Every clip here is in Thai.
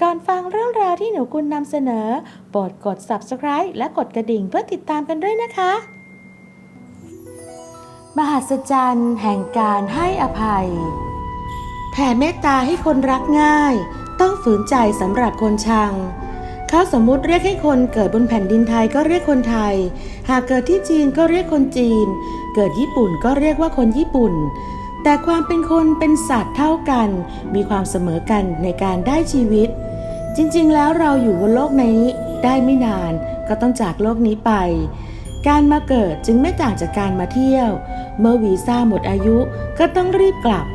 ก่อนฟังเรื่องราวที่หนูกุลนำเสนอ โปรดกด subscribe และกดกระดิ่งเพื่อติดตามกันด้วยนะคะ มหัศจรรย์แห่งการให้อภัย แผ่เมตตาให้คนรักง่าย ต้องฝืนใจสำหรับคนชัง เขาสมมุติเรียกให้คนเกิดบนแผ่นดินไทยก็เรียกคนไทย หากเกิดที่จีนก็เรียกคนจีน เกิดญี่ปุ่นก็เรียกว่าคนญี่ปุ่น แต่ความเป็นคนเป็นสัตว์เท่ากัน มีความเสมอกันในการได้ชีวิต จริงๆ แล้วเราอยู่บนโลกนี้ได้ไม่นานก็ต้องจากโลกนี้ไป การมาเกิดจึงไม่ต่างจากการมาเที่ยว เมื่อวีซ่าหมดอายุก็ต้องรีบกลับ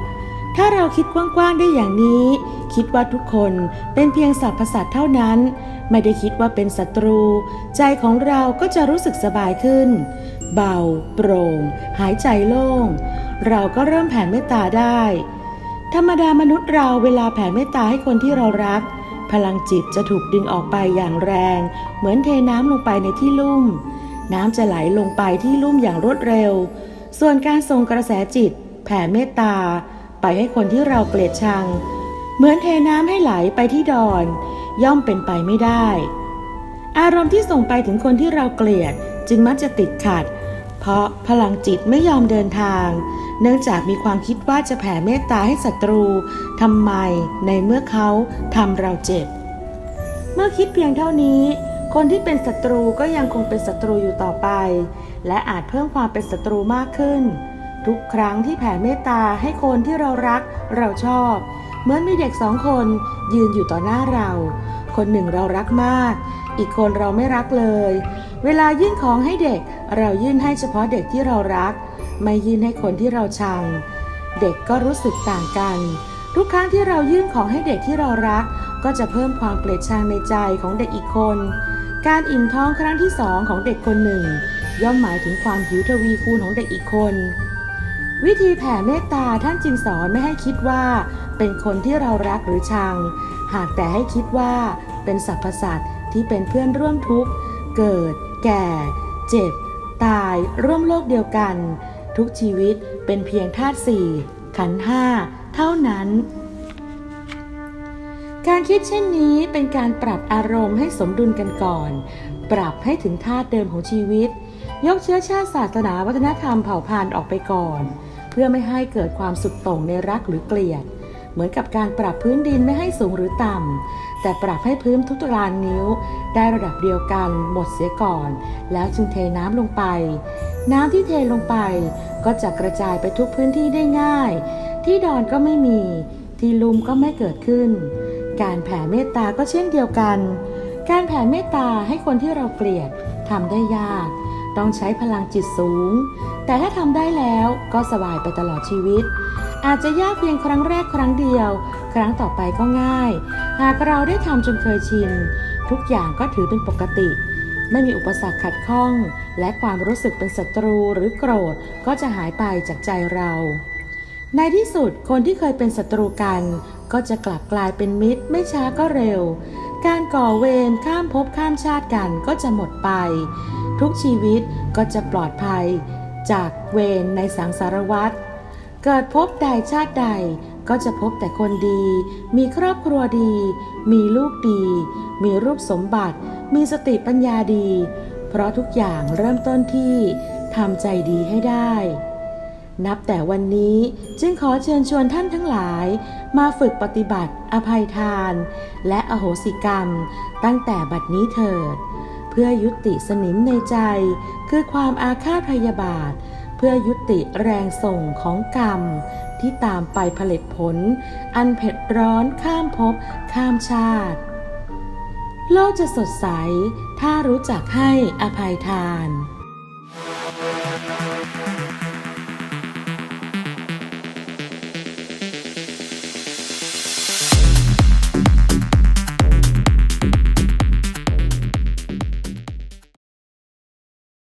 ถ้าเราคิดกว้างๆได้อย่างนี้ คิดว่าทุกคนเป็นเพียงสัตว์ประสาทเท่านั้น ไม่ได้คิดว่าเป็นศัตรู ใจของเราก็จะรู้สึกสบายขึ้ น เบา โปร่ง หายใจโล่ง เราก็เริ่มแผ่เมตตาได้ ธรรมดามนุษย์เราเวลาแผ่เมตตาให้คนที่เรารัก พลังจิตจะถูกดึงออกไปอย่างแรง เหมือนเทน้ำลงไปในที่ลุ่ม น้ำจะไหลลงไปที่ลุ่มอย่างรวดเร็ว ส่วนการส่งกระแสจิต แผ่เมตตา ไปให้คนที่เราเกลียดชัง เหมือนเทน้ำให้ไหลไปที่ดอน ย่อมเป็นไปไม่ได้ อารมณ์ที่ส่งไปถึงคนที่เราเกลียดจึงมักจะติดขัด เพราะพลังจิตไม่ยอมเดินทาง เนื่องจากมีความคิดว่าจะแผ่เมตตาให้ศัตรูทำไมในเมื่อเขาทำเราเจ็บ เมื่อคิดเพียงเท่านี้ คนที่เป็นศัตรูก็ยังคงเป็นศัตรูอยู่ต่อไป และอาจเพิ่มความเป็นศัตรูมากขึ้น ทุกครั้งที่แผ่เมตตาให้คนที่เรารักเราชอบ เหมือนมีเด็กสองคนยืนอยู่ต่อหน้าเรา คนหนึ่งเรารักมาก อีกคนเราไม่รักเลย เวลายื่นของให้เด็ก เรายื่นให้เฉพาะเด็กที่เรารัก ไม่ยื่นให้คนที่เราชัง เด็กก็รู้สึกต่างกัน ทุกครั้งที่เรายื่นของให้เด็กที่เรารัก ก็จะเพิ่มความเกลียดชังในใจของเด็กอีกคน การอิ่มท้องครั้งที่สองของเด็กคนหนึ่ง ย่อมหมายถึงความหิวทวีคูณของเด็กอีกคน วิธีแผ่เมตตาท่านจึงสอนไม่ให้คิดว่า เป็นคนที่เรารักหรือชัง หากแต่ให้คิดว่าเป็นสรรพสัตว์ ที่เป็นเพื่อนร่วมทุกข์ เกิด แก่ เจ็บ ตาย ร่วมโลกเดียวกัน ทุกชีวิตเป็นเพียงธาตุสี่ ขันห้า เท่านั้น การคิดเช่นนี้เป็นการปรับอารมณ์ให้สมดุลกันก่อน ปรับให้ถึงธาตุเดิมของชีวิต ยกเชื้อชาติศาสนาวัฒนธรรมเผ่าพันธุ์ออกไปก่อน เพื่อไม่ให้เกิดความสุดโต่งในรักหรือเกลียด เหมือนกับการปรับพื้นดินไม่ให้สูงหรือต่ำ แต่ปรับให้พื้นทุกตารางนิ้ว ได้ระดับเดียวกันหมดเสียก่อน แล้วจึงเทน้ำลงไป น้ำที่เทลงไป ก็จะกระจายไปทุกพื้นที่ได้ง่าย ที่ดอนก็ไม่มี ที่ลุมก็ไม่เกิดขึ้น การแผ่เมตตาก็เช่นเดียวกัน การแผ่เมตตาให้คนที่เราเกลียดทำได้ยาก ต้องใช้พลังจิตสูง แต่ถ้าทำได้แล้วก็สบายไปตลอดชีวิต อาจจะยากเพียงครั้งแรกครั้งเดียว ครั้งต่อไปก็ง่าย หากเราได้ทำจนเคยชิน ทุกอย่างก็ถือเป็นปกติ ไม่มีอุปสรรคขัดข้อง และความรู้สึกเป็นศัตรูหรือโกรธก็จะหายไปจากใจเรา ในที่สุดคนที่เคยเป็นศัตรูกัน ก็จะกลับกลายเป็นมิตร ไม่ช้าก็เร็ว การก่อเวรข้ามภพข้ามชาติกันก็จะหมดไป ทุกชีวิตก็จะปลอดภัย จากเวรในสังสารวัฏ เกิดพบใดชาติใดก็จะพบแต่คนดี มีครอบครัวดี มีลูกดี มีรูปสมบัติ มีสติปัญญาดี เพราะทุกอย่างเริ่มต้นที่ทำใจดีให้ได้ นับแต่วันนี้จึงขอเชิญชวนท่านทั้งหลาย มาฝึกปฏิบัติ อภัยทาน และอโหสิกรรม ตั้งแต่บัดนี้เถิด เพื่อยุติสนิมในใจ คือความอาฆาตพยาบาท เพื่อยุติแรงส่งของกรรม ที่ตามไปผลิตผล อันเผ็ดร้อนข้ามภพข้ามชาติ โลกจะสดใสถ้ารู้จักให้อภัยทาน